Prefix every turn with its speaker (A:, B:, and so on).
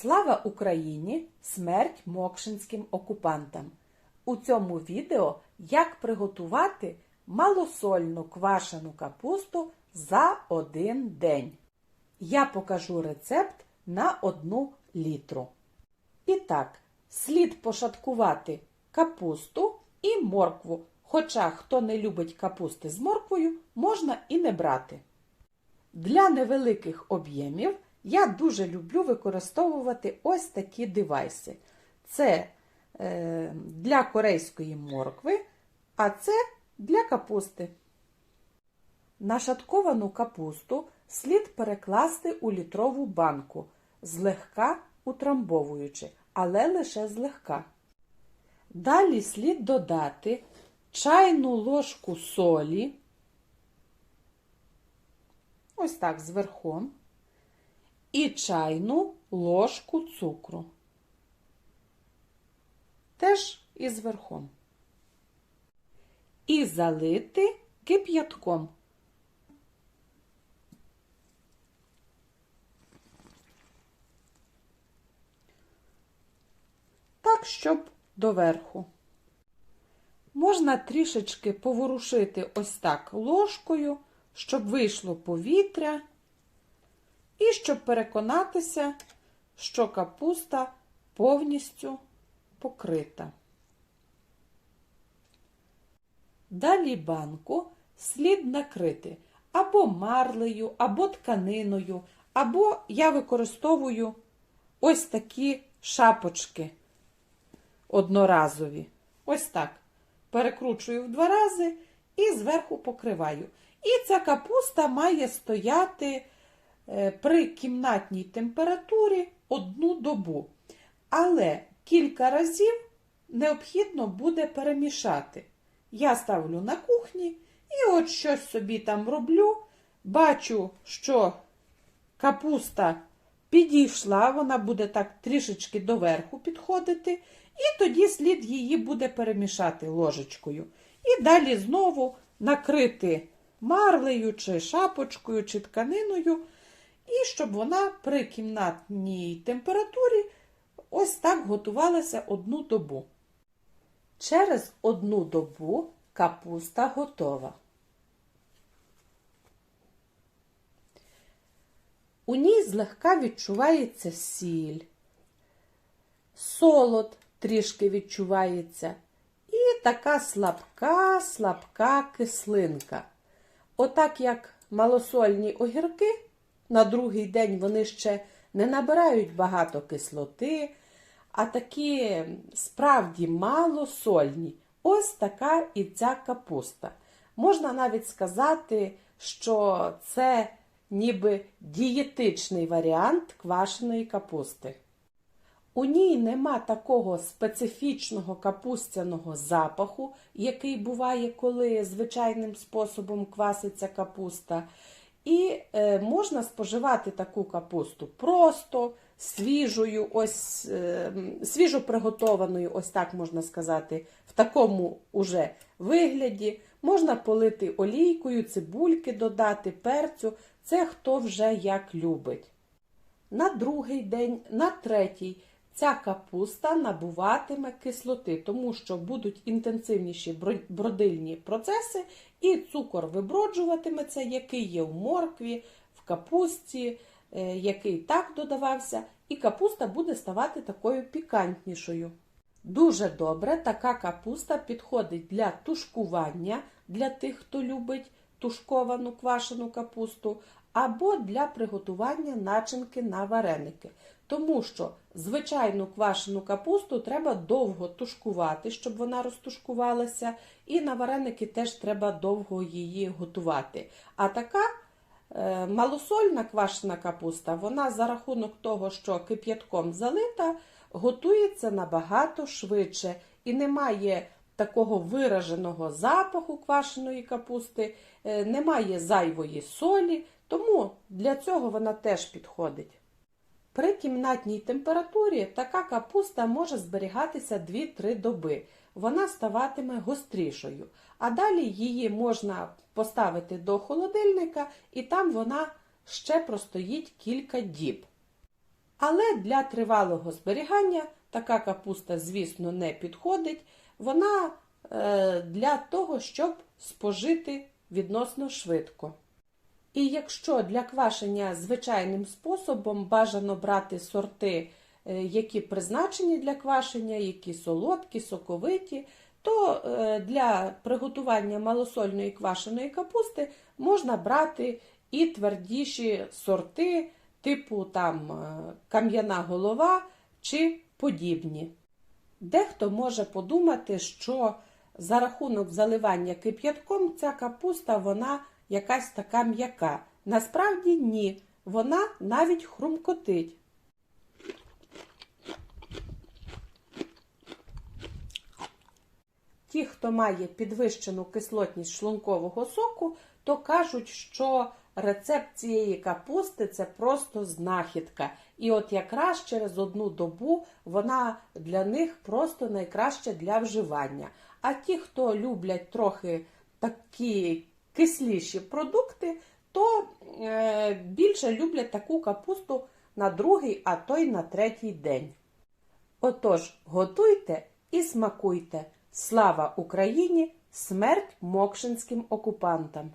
A: Слава Україні! Смерть мокшинським окупантам! У цьому відео як приготувати малосольну квашену капусту за один день. Я покажу рецепт на одну літру. І так, слід пошаткувати капусту і моркву. Хоча хто не любить капусти з морквою, можна і не брати. Для невеликих об'ємів я дуже люблю використовувати ось такі девайси. Це е, для корейської моркви, а це для капусти. Нашатковану капусту слід перекласти у літрову банку, злегка утрамбовуючи, але лише злегка. Далі слід додати чайну ложку солі, ось так зверхом, і чайну ложку цукру. Теж і зверхом. І залити кип'ятком. Так, щоб доверху. Можна трішечки поворушити ось так ложкою, щоб вийшло повітря, і щоб переконатися, що капуста повністю покрита. Далі банку слід накрити або марлею, або тканиною, або я використовую ось такі шапочки одноразові. Ось так. Перекручую в два рази і зверху покриваю. І ця капуста має стояти при кімнатній температурі одну добу. Але кілька разів необхідно буде перемішати. Я ставлю на кухні і от щось собі там роблю. Бачу, що капуста підійшла, вона буде так трішечки доверху підходити, і тоді слід її буде перемішати ложечкою. І далі знову накрити марлею, чи шапочкою, чи тканиною, і щоб вона при кімнатній температурі ось так готувалася одну добу. Через одну добу капуста готова. У ній злегка відчувається сіль, солод трішки відчувається, і така слабка, слабка кислинка. Отак як малосольні огірки, на другий день вони ще не набирають багато кислоти, а такі справді малосольні. Ось така і ця капуста. Можна навіть сказати, що це ніби дієтичний варіант квашеної капусти. У ній нема такого специфічного капустяного запаху, який буває, коли звичайним способом кваситься капуста. І е, можна споживати таку капусту просто, свіжою, ось, е, свіжо приготованою, ось так можна сказати, в такому уже вигляді. Можна полити олійкою, цибульки додати, перцю. Це хто вже як любить. На другий день, на третій ця капуста набуватиме кислоти, тому що будуть інтенсивніші бродильні процеси, і цукор виброджуватиметься, який є в моркві, в капусті, е, який так додавався, і капуста буде ставати такою пікантнішою. Дуже добре така капуста підходить для тушкування для тих, хто любить тушковану квашену капусту, або для приготування начинки на вареники. Тому що звичайну квашену капусту треба довго тушкувати, щоб вона розтушкувалася, і на вареники теж треба довго її готувати. А така е, малосольна квашена капуста, вона за рахунок того, що кип'ятком залита, готується набагато швидше і немає такого вираженого запаху квашеної капусти, е, немає зайвої солі, тому для цього вона теж підходить. При кімнатній температурі така капуста може зберігатися 2-3 доби. Вона ставатиме гострішою. А далі її можна поставити до холодильника, і там вона ще простоїть кілька діб. Але для тривалого зберігання така капуста, звісно, не підходить. Вона е, для того, щоб спожити відносно швидко. І якщо для квашення звичайним способом бажано брати сорти, е, які призначені для квашення, які солодкі, соковиті, то е, для приготування малосольної квашеної капусти можна брати і твердіші сорти, типу там е, кам'яна голова чи подібні. Дехто може подумати, що за рахунок заливання кип'ятком ця капуста вона якась така м'яка. Насправді ні, вона навіть хрумкотить. Ті, хто має підвищену кислотність шлункового соку, то кажуть, що рецепт цієї капусти це просто знахідка. І от якраз через одну добу вона для них просто найкраща для вживання. А ті, хто люблять трохи такі кисліші продукти, то е, більше люблять таку капусту на другий, а то й на третій день. Отож, готуйте і смакуйте. Слава Україні! Смерть мокшинським окупантам!